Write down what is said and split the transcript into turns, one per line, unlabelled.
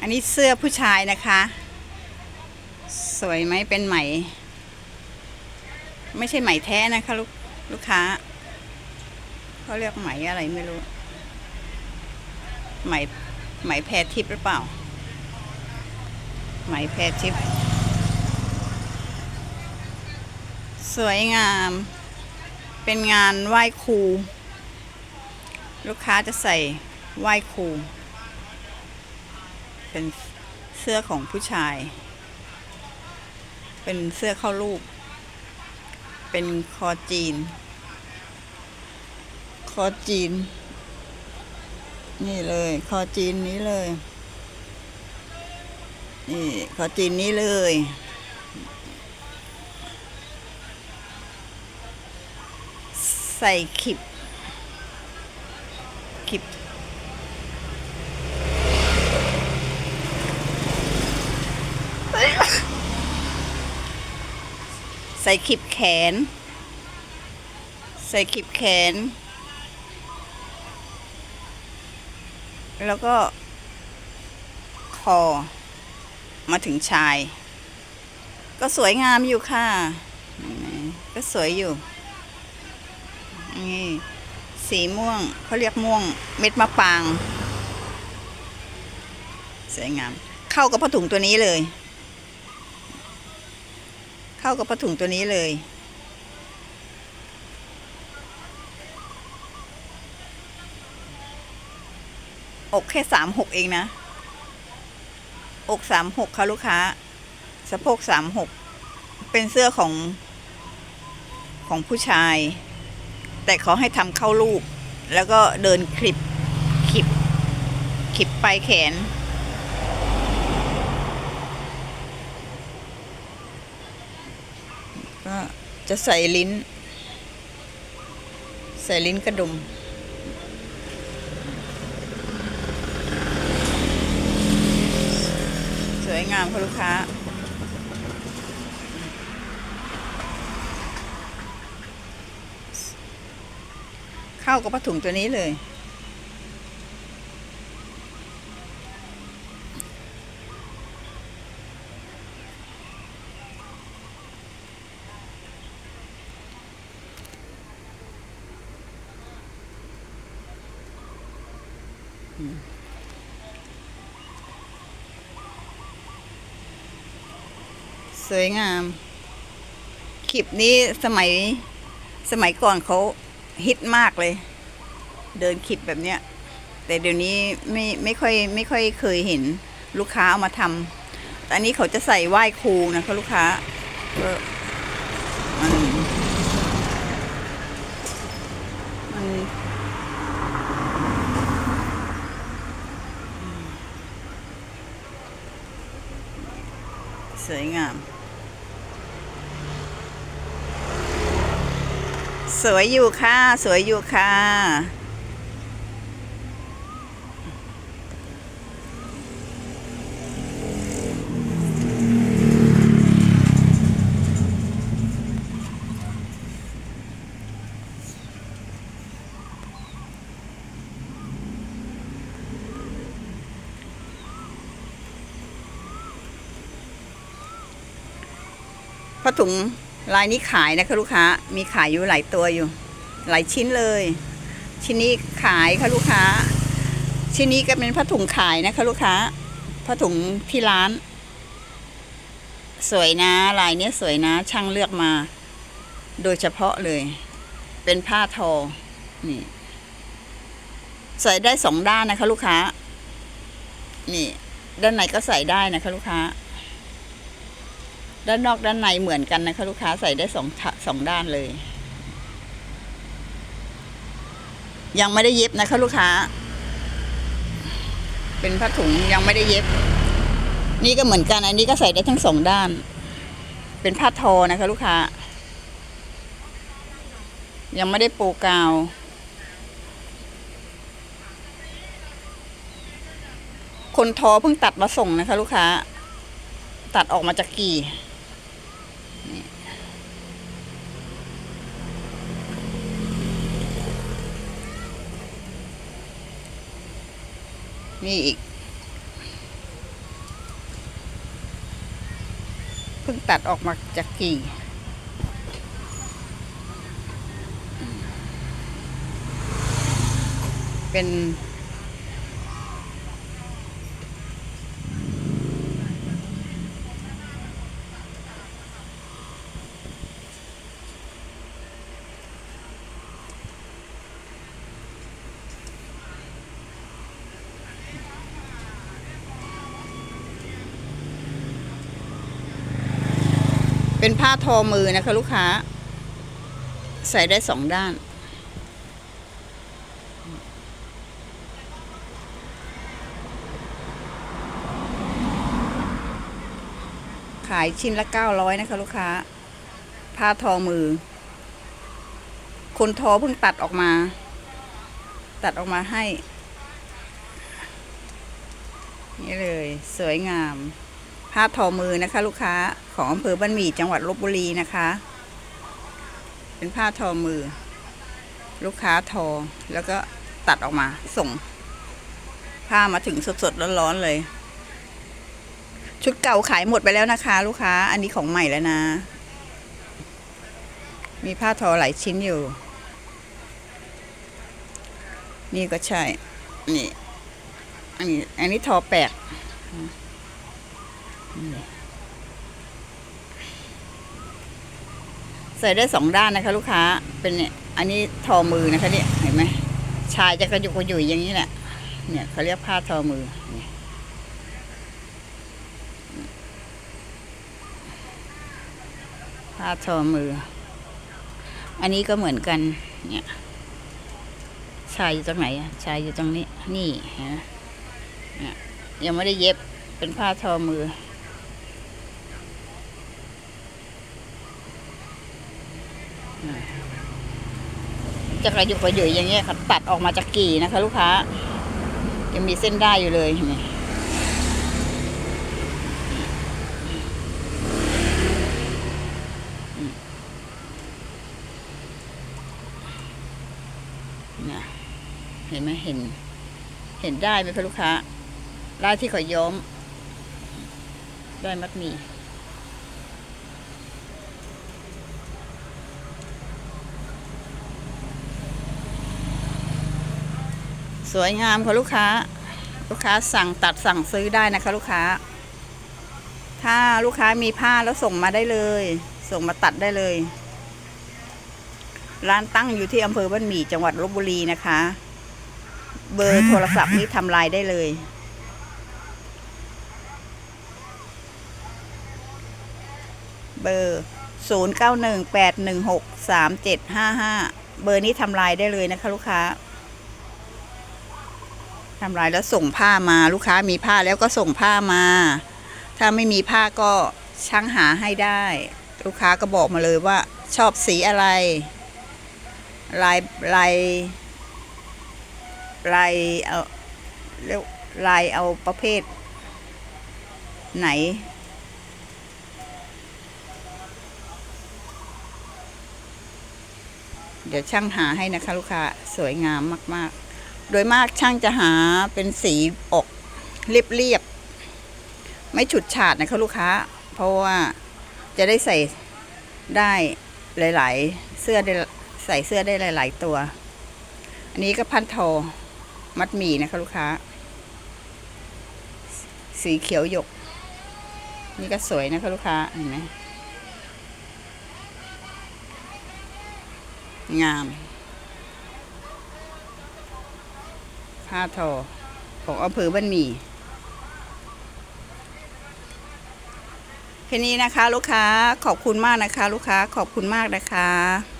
อันนี้เสื้อผู้ชายนะคะ สวยไหมเป็นไหม ไม่ใช่ไหมแท้นะคะลูกลูกค้าเขาเรียกไหมอะไรไม่รู้ ไหมไหมแพรทิพย์หรือเปล่า ไหมแพรทิพย์สวยงาม เป็นงานไหว้ครู ลูกค้าจะใส่ไหว้ครู เป็นเสื้อของผู้ชาย เป็นเสื้อเข้ารูป เป็นคอจีน คอจีน นี่เลย คอจีนนี้เลย นี่ คอจีนนี้เลยใส่ขิบขิบ ใส่ขิบแขน ใส่ขิบแขน แล้วก็ คอ มาถึงชาย ก็สวยงามอยู่ค่ะ ก็สวยอยู่ นี่ สีม่วงเขาเรียกม่วง เม็ดมะปาง สวยงาม เข้ากับผ้าถุงตัวนี้เลย เข้ากับผ้าถุงตัวนี้เลย อกแค่สามหกเองนะ อกสามหกค่ะลูกค้า สะโพกสามหกเป็นเสื้อของ ของผู้ชาย แต่เขาให้ทำเข้ารูปแล้วก็เดินคลิป คลิป คลิปปลายแขน ก็จะใส่ลิ้น ใส่ลิ้นกระดุมสวยงามค่ะลูกค้าเข้ากับผ้าถุงตัวนี้เลย สวยงาม คลิปนี้สมัยสมัยก่อนเขาฮิตมากเลย เดินคลิปแบบเนี้ย แต่เดี๋ยวนี้ไม่ไม่ค่อยไม่ค่อยเคยเห็นลูกค้าเอามาทำแต่อันนี้เขาจะใส่ไหว้ครูนะคะลูกค้าก็มัน สวยงาม สวยอยู่ค่ะ สวยอยู่ค่ะ ผ้าถุงลายนี้ขายนะคะลูกค้า มีขายอยู่หลายตัวอยู่ หลายชิ้นเลย ชิ้นนี้ขายค่ะลูกค้า ชิ้นนี้ก็เป็นผ้าถุงขายนะคะลูกค้าผ้าถุงที่ร้าน สวยนะลายเนี้ยสวยนะช่างเลือกมา โดยเฉพาะเลย เป็นผ้าทอ นี่ใส่ได้สองด้านนะคะ ลูกค้า นี่ ด้านในก็ใส่ได้นะคะ ลูกค้า ด้านนอกด้านในเหมือนกันนะคะ ลูกค้าใส่ได้สองสองด้านเลย ยังไม่ได้เย็บนะคะ ลูกค้า เป็นผ้าถุงยังไม่ได้เย็บ นี่ก็เหมือนกันอันนี้ก็ใส่ได้ทั้งสองด้าน เป็นผ้าทอนะคะ ลูกค้า ยังไม่ได้ปูกาวคนทอเพิ่งตัดมาส่งนะคะ ลูกค้า ตัดออกมาจากกี่ นี่อีกเพิ่งตัดออกมาจากกี่เป็น เป็นผ้าทอมือนะคะลูกค้า ใส่ได้สองด้าน ขายชิ้นละเก้าร้อยนะคะลูกค้า ผ้าทอมือ คนทอเพิ่งตัดออกมา ตัดออกมาให้ นี่เลย สวยงาม ผ้าทอมือนะคะ ลูกค้าของอำเภอบ้านหมี่จังหวัดลบบุรีนะคะ เป็นผ้าทอมือ ลูกค้าทอแล้วก็ตัดออกมาส่ง ผ้ามาถึงสดๆร้อนๆเลย ชุดเก่าขายหมดไปแล้วนะคะ ลูกค้าอันนี้ของใหม่แล้วนะ มีผ้าทอหลายชิ้นอยู่ นี่ก็ใช่ นี่อันนี้อันนี้ทอแปด ใส่ได้สองด้านนะคะ ลูกค้า เป็นเนี่ย อันนี้ทอมือนะคะเนี่ยเห็นไหมชายจะกระยุกกระยุยอย่างนี้แหละเนี่ยเขาเรียกผ้าทอมือเนี่ยผ้าทอมือ อันนี้ก็เหมือนกัน เนี่ย ชายอยู่ตรงไหนอะชายอยู่ตรงนี้ นี่เห็นไหมเนี่ยยังไม่ได้เย็บเป็นผ้าทอมือ จะกระยุกกระยุยอย่างเงี้ยค่ะตัดออกมาจากกี่นะคะ ลูกค้ายังมีเส้นได้อยู่เลยเห็นไหมเนี่ยเห็นไหมเห็น เห็นได้ไหมคะลูกค้าได้ที่ขาย้อม ได้มัดมี สวยงามค่ะลูกค้า ลูกค้าสั่งตัดสั่งซื้อได้นะคะ ลูกค้า ถ้าลูกค้ามีผ้าแล้วส่งมาได้เลย ส่งมาตัดได้เลย ร้านตั้งอยู่ที่อำเภอบ้านหมี่จังหวัดลบบุรีนะคะ เบอร์โทรศัพท์นี้ทำลายได้เลยเบอร์ศูนย์เก้าหนึ่งแปดหนึ่งหกสามเจ็ดห้าห้าเบอร์นี้ทำลายได้เลยนะคะลูกค้า ทำลายแล้วส่งผ้ามาลูกค้ามีผ้าแล้วก็ส่งผ้ามา ถ้าไม่มีผ้าก็ช่างหาให้ได้ ลูกค้าก็บอกมาเลยว่า ชอบสีอะไร ลายลายลายเอาเรียกลายเอาประเภท ไหน เดี๋ยวช่างหาให้นะคะลูกค้าสวยงามมาก ๆ โดยมากช่างจะหาเป็นสีออกเรียบๆไม่ฉุดฉาดนะคะลูกค้า เพราะว่าจะได้ใส่ได้หลาย ๆ เสื้อได้ใส่เสื้อได้หลาย ๆ ตัว อันนี้ก็พันทอมัดหมี่นะคะลูกค้า สีเขียวหยก นี่ก็สวยนะคะลูกค้าเห็นไหมงาม ผ้าทอของอำเภอบ้านหมี่แค่นี้นะคะ ลูกค้าขอบคุณมากนะคะ ลูกค้าขอบคุณมากนะคะ